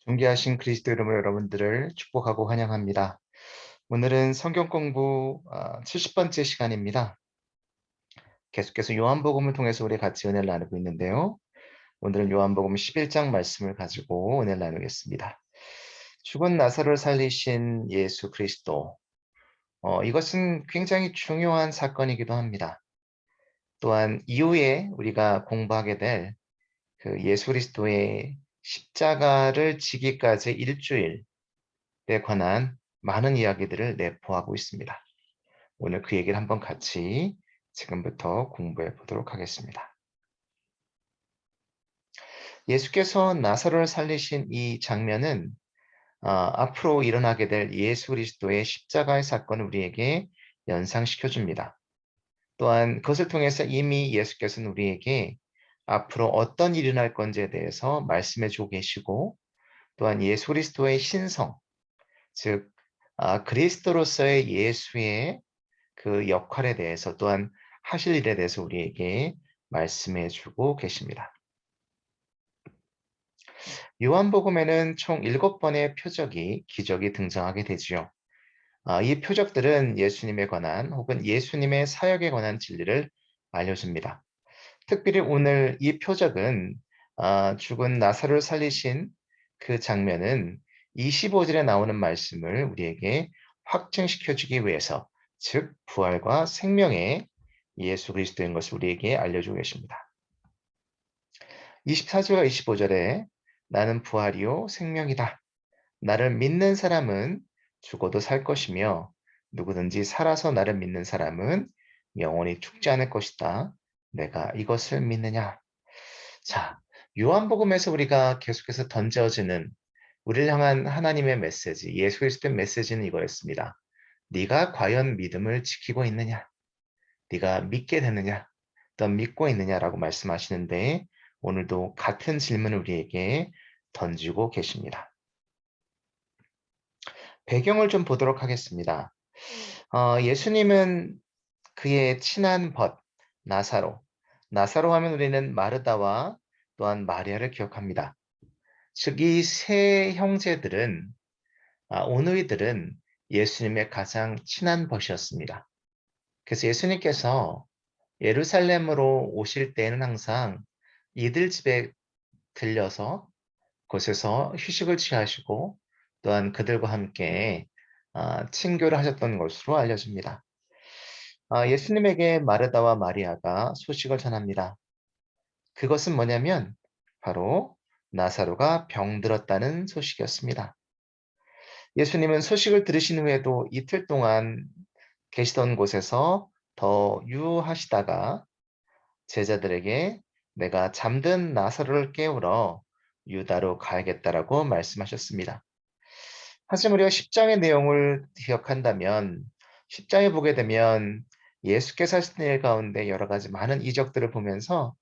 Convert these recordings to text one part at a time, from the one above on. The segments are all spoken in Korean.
존귀하신 그리스도 이름으로 여러분들을 축복하고 환영합니다. 오늘은 성경 공부 70번째 시간입니다. 계속해서 요한복음을 통해서 우리 같이 은혜를 나누고 있는데요. 오늘은 요한복음 11장 말씀을 가지고 은혜를 나누겠습니다. 죽은 나사로를 살리신 예수 그리스도 어, 이것은 굉장히 중요한 사건이기도 합니다. 또한 이후에 우리가 공부하게 될 그 예수 그리스도의 십자가를 지기까지 일주일에 관한 많은 이야기들을 내포하고 있습니다. 오늘 그 얘기를 한번 같이 지금부터 공부해 보도록 하겠습니다. 예수께서 나사로를 살리신 이 장면은 어, 앞으로 일어나게 될 예수 그리스도의 십자가의 사건을 우리에게 연상시켜 줍니다. 또한 그것을 통해서 이미 예수께서는 우리에게 앞으로 어떤 일이 날 건지에 대해서 말씀해 주고 계시고 또한 예수 그리스도의 신성, 즉 아, 그리스도로서의 예수의 그 역할에 대해서 또한 하실 일에 대해서 우리에게 말씀해 주고 계십니다. 요한복음에는 총 7번의 표적이 기적이 등장하게 되지요. 아, 이 표적들은 예수님에 관한 혹은 예수님의 사역에 관한 진리를 알려줍니다. 특별히 오늘 이 표적은 아, 죽은 나사를 살리신 그 장면은 25절에 나오는 말씀을 우리에게 확증시켜 주기 위해서 즉 부활과 생명의 예수 그리스도인 것을 우리에게 알려주고 계십니다. 24절과 25절에 나는 부활이요 생명이다. 나를 믿는 사람은 죽어도 살 것이며 누구든지 살아서 나를 믿는 사람은 영원히 죽지 않을 것이다. 내가 이것을 믿느냐? 자, 요한복음에서 우리가 계속해서 던져지는 우리를 향한 하나님의 메시지, 예수 그리스도의 메시지는 이거였습니다. 네가 과연 믿음을 지키고 있느냐? 네가 믿게 되느냐? 또 믿고 있느냐라고 말씀하시는데 오늘도 같은 질문을 우리에게 던지고 계십니다. 배경을 좀 보도록 하겠습니다. 어, 예수님은 그의 친한 벗, 나사로. 나사로 하면 우리는 마르다와 또한 마리아를 기억합니다. 즉, 이 세 형제들은, 아, 오누이들은 예수님의 가장 친한 벗이었습니다. 그래서 예수님께서 예루살렘으로 오실 때에는 항상 이들 집에 들려서 곳에서 휴식을 취하시고 또한 그들과 함께 아, 친교를 하셨던 것으로 알려집니다. 아, 예수님에게 마르다와 마리아가 소식을 전합니다. 그것은 뭐냐면 바로 나사로가 병들었다는 소식이었습니다. 예수님은 소식을 들으신 후에도 이틀 동안 계시던 곳에서 더 유하시다가 제자들에게 내가 잠든 나사로를 깨우러 유다로 가야겠다라고 말씀하셨습니다. 하지만 우리가 10장의 내용을 기억한다면 10장에 보게 되면 예수께서 하신 일 가운데 여러 가지 많은 이적들을 보면서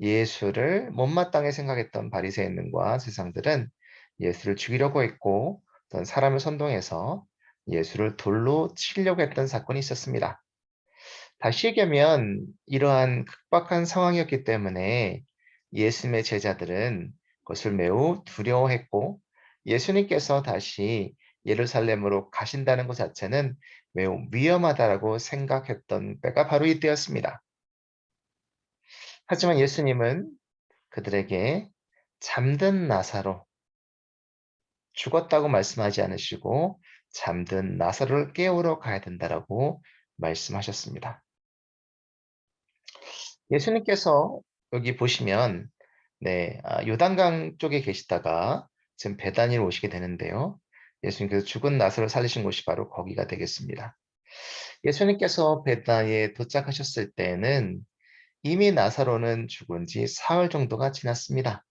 예수를 못마땅히 생각했던 바리새인과 세상들은 예수를 죽이려고 했고 어떤 사람을 선동해서 예수를 돌로 치려고 했던 사건이 있었습니다. 다시 얘기하면 이러한 극박한 상황이었기 때문에 예수님의 제자들은 그것을 매우 두려워했고 예수님께서 다시 예루살렘으로 가신다는 것 자체는 매우 위험하다라고 생각했던 때가 바로 이때였습니다. 하지만 예수님은 그들에게 잠든 나사로 죽었다고 말씀하지 않으시고 잠든 나사로를 깨우러 가야 된다라고 말씀하셨습니다. 예수님께서 여기 보시면 네, 아, 요단강 쪽에 계시다가 지금 베다니로 오시게 되는데요. 예수님께서 죽은 나사를 살리신 곳이 바로 거기가 되겠습니다. 예수님께서 베다니에 도착하셨을 때는 이미 나사로는 죽은 지 사흘 정도가 지났습니다.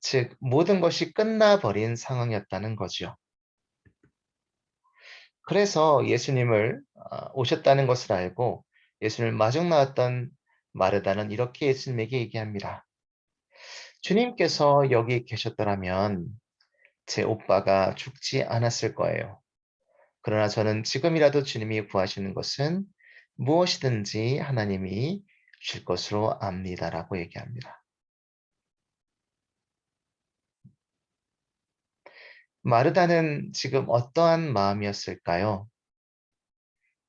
즉 모든 것이 끝나버린 상황이었다는 거죠. 그래서 예수님을 아, 오셨다는 것을 알고 예수님을 마중 나왔던 마르다는 이렇게 예수님에게 얘기합니다. 주님께서 여기 계셨더라면 제 오빠가 죽지 않았을 거예요. 그러나 저는 지금이라도 주님이 구하시는 것은 무엇이든지 하나님이 줄 것으로 압니다라고 얘기합니다. 마르다는 지금 어떠한 마음이었을까요?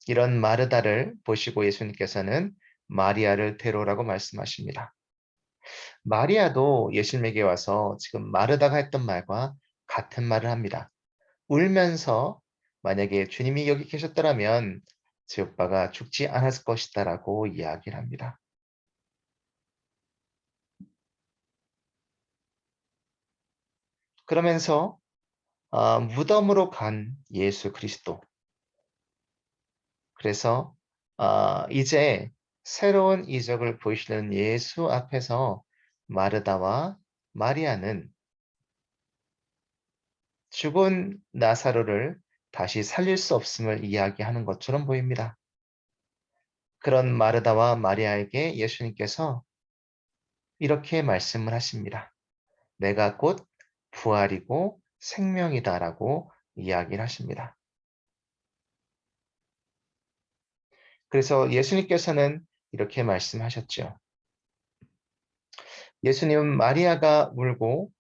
이런 마르다를 보시고 예수님께서는 마리아를 데려오라고 말씀하십니다. 마리아도 예수님에게 와서 지금 마르다가 했던 말과 같은 말을 합니다. 울면서 만약에 주님이 여기 계셨더라면 제 오빠가 죽지 않았을 것이다 라고 이야기를 합니다. 그러면서 어, 무덤으로 간 예수 그리스도. 그래서 어, 이제 새로운 이적을 보이시는 예수 앞에서 마르다와 마리아는 죽은 나사로를 다시 살릴 수 없음을 이야기하는 것처럼 보입니다. 그런 마르다와 마리아에게 예수님께서 이렇게 말씀을 하십니다. 내가 곧 부활이고 생명이다라고 이야기를 하십니다. 그래서 예수님께서는 이렇게 말씀하셨죠. 예수님은 마리아가 울고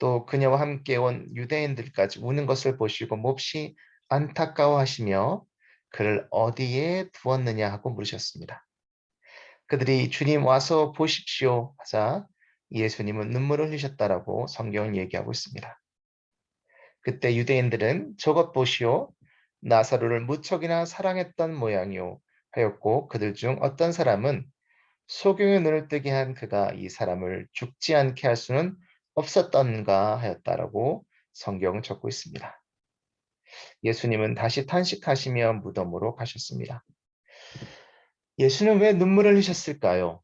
또 그녀와 함께 온 유대인들까지 우는 것을 보시고 몹시 안타까워하시며 그를 어디에 두었느냐 하고 물으셨습니다. 그들이 주님 와서 보십시오 하자 예수님은 눈물을 흘리셨다라고 성경은 얘기하고 있습니다. 그때 유대인들은 저것 보시오 나사로를 무척이나 사랑했던 모양이오 하였고 그들 중 어떤 사람은 소경의 눈을 뜨게 한 그가 이 사람을 죽지 않게 할 수는 없었던가 하였다라고 성경은 적고 있습니다. 예수님은 다시 탄식하시며 무덤으로 가셨습니다. 예수는 왜 눈물을 흘리셨을까요?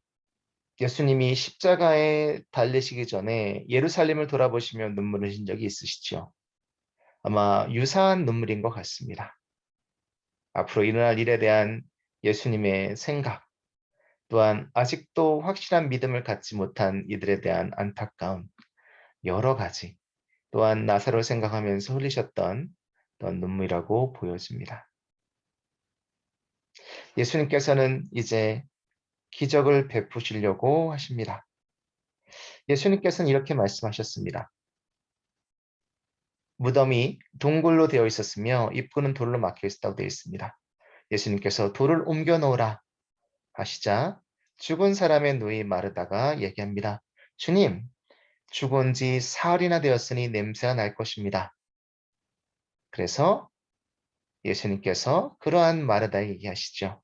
예수님이 십자가에 달리시기 전에 예루살렘을 돌아보시며 눈물을 흘린 적이 있으시죠? 아마 유사한 눈물인 것 같습니다. 앞으로 일어날 일에 대한 예수님의 생각, 또한 아직도 확실한 믿음을 갖지 못한 이들에 대한 안타까움, 여러 가지, 또한 나사로 생각하면서 흘리셨던 어떤 눈물이라고 보여집니다. 예수님께서는 이제 기적을 베푸시려고 하십니다. 예수님께서는 이렇게 말씀하셨습니다. 무덤이 동굴로 되어 있었으며 입구는 돌로 막혀 있었다고 되어 있습니다. 예수님께서 돌을 옮겨 놓으라 하시자 죽은 사람의 누이 마르다가 얘기합니다. 주님, 죽은 지 사흘이나 되었으니 냄새가 날 것입니다. 그래서 예수님께서 그러한 마르다에 얘기하시죠.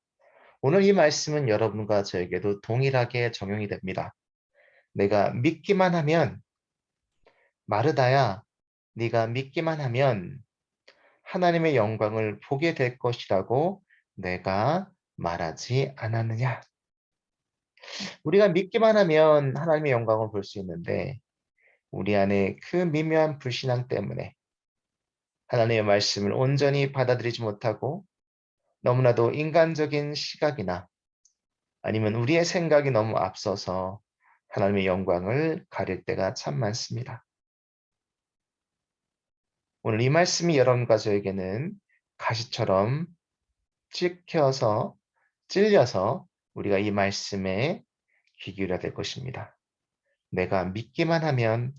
오늘 이 말씀은 여러분과 저에게도 동일하게 적용이 됩니다. 내가 믿기만 하면 마르다야 네가 믿기만 하면 하나님의 영광을 보게 될 것이라고 내가 말하지 않았느냐. 우리가 믿기만 하면 하나님의 영광을 볼 수 있는데 우리 안에 그 미묘한 불신앙 때문에 하나님의 말씀을 온전히 받아들이지 못하고 너무나도 인간적인 시각이나 아니면 우리의 생각이 너무 앞서서 하나님의 영광을 가릴 때가 참 많습니다. 오늘 이 말씀이 여러분과 저에게는 가시처럼 찍혀서 찔려서 우리가 이 말씀에 귀 기울여야 될 것입니다. 내가 믿기만 하면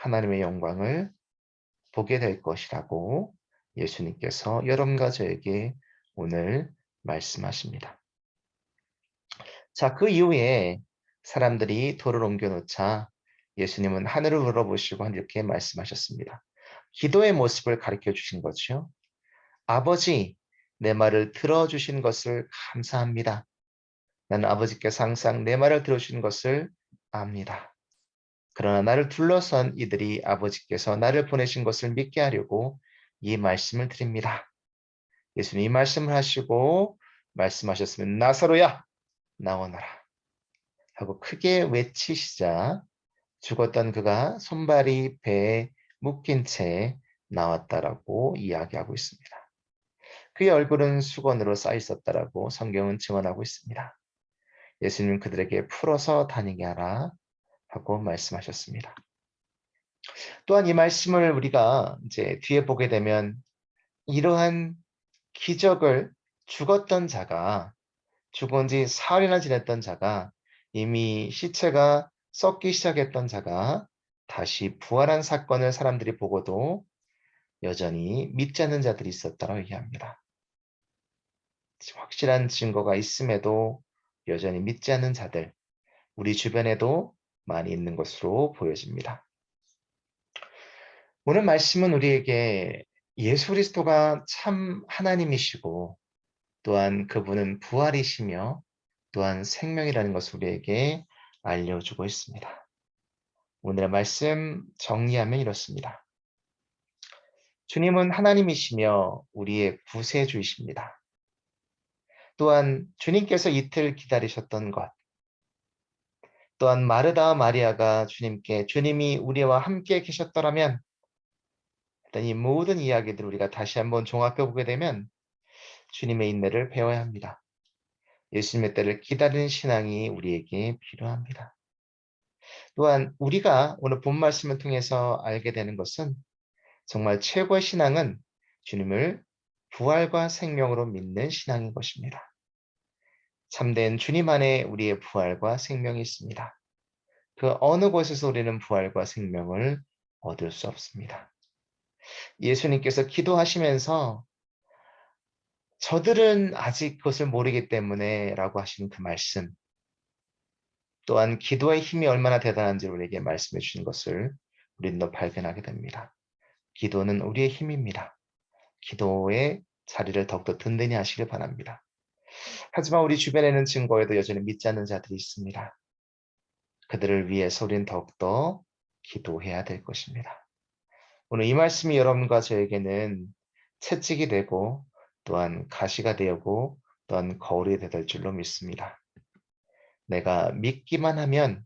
하나님의 영광을 보게 될 것이라고 예수님께서 여러분과 저에게 오늘 말씀하십니다. 자, 그 이후에 사람들이 돌을 옮겨 놓자 예수님은 하늘을 물어보시고 이렇게 말씀하셨습니다. 기도의 모습을 가르쳐 주신 거죠. 아버지, 내 말을 들어주신 것을 감사합니다. 나는 아버지께서 항상 내 말을 들어주신 것을 압니다. 그러나 나를 둘러선 이들이 아버지께서 나를 보내신 것을 믿게 하려고 이 말씀을 드립니다. 예수님 이 말씀을 하시고 말씀하셨으면 나사로야 나오너라 하고 크게 외치시자 죽었던 그가 손발이 배에 묶인 채 나왔다라고 이야기하고 있습니다. 그의 얼굴은 수건으로 쌓여 있었다라고 성경은 증언하고 있습니다. 예수님 그들에게 풀어서 다니게 하라 하고 말씀하셨습니다. 또한 이 말씀을 우리가 이제 뒤에 보게 되면 이러한 기적을 죽었던 자가 죽은 지 사흘이나 지냈던 자가 이미 시체가 썩기 시작했던 자가 다시 부활한 사건을 사람들이 보고도 여전히 믿지 않는 자들이 있었다고 얘기합니다. 확실한 증거가 있음에도 여전히 믿지 않는 자들, 우리 주변에도 많이 있는 것으로 보여집니다. 오늘 말씀은 우리에게 예수 그리스도가 참 하나님이시고 또한 그분은 부활이시며 또한 생명이라는 것을 우리에게 알려주고 있습니다. 오늘의 말씀 정리하면 이렇습니다. 주님은 하나님이시며 우리의 구세주이십니다. 또한 주님께서 이틀 기다리셨던 것, 또한 마르다와 마리아가 주님께 주님이 우리와 함께 계셨더라면 일단 이 모든 이야기들 우리가 다시 한번 종합해 보게 되면 주님의 인내를 배워야 합니다. 예수님의 때를 기다리는 신앙이 우리에게 필요합니다. 또한 우리가 오늘 본 말씀을 통해서 알게 되는 것은 정말 최고의 신앙은 주님을 부활과 생명으로 믿는 신앙인 것입니다. 참된 주님 안에 우리의 부활과 생명이 있습니다. 그 어느 곳에서 우리는 부활과 생명을 얻을 수 없습니다. 예수님께서 기도하시면서 저들은 아직 그것을 모르기 때문에 라고 하신 그 말씀 또한 기도의 힘이 얼마나 대단한지 우리에게 말씀해 주신 것을 우리는 더 발견하게 됩니다. 기도는 우리의 힘입니다. 기도의 자리를 더욱더 든든히 하시길 바랍니다. 하지만 우리 주변에는 증거에도 여전히 믿지 않는 자들이 있습니다. 그들을 위해서 우리는 더욱더 기도해야 될 것입니다. 오늘 이 말씀이 여러분과 저에게는 채찍이 되고 또한 가시가 되고 또한 거울이 될 줄로 믿습니다. 내가 믿기만 하면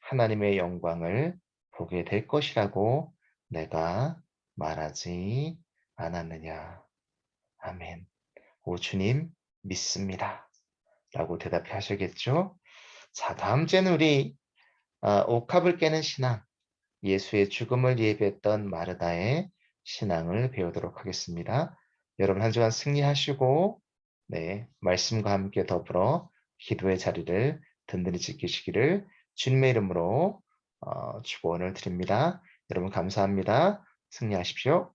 하나님의 영광을 보게 될 것이라고 내가 말하지 않았느냐. 아멘. 오 주님 믿습니다. 라고 대답해 하셔겠죠? 자, 다음 주에는 우리 어, 옥합을 깨는 신앙, 예수의 죽음을 예배했던 마르다의 신앙을 배우도록 하겠습니다. 여러분 한 주간 승리하시고 네, 말씀과 함께 더불어 기도의 자리를 든든히 지키시기를 주님의 이름으로 어, 축원을 드립니다. 여러분 감사합니다. 승리하십시오.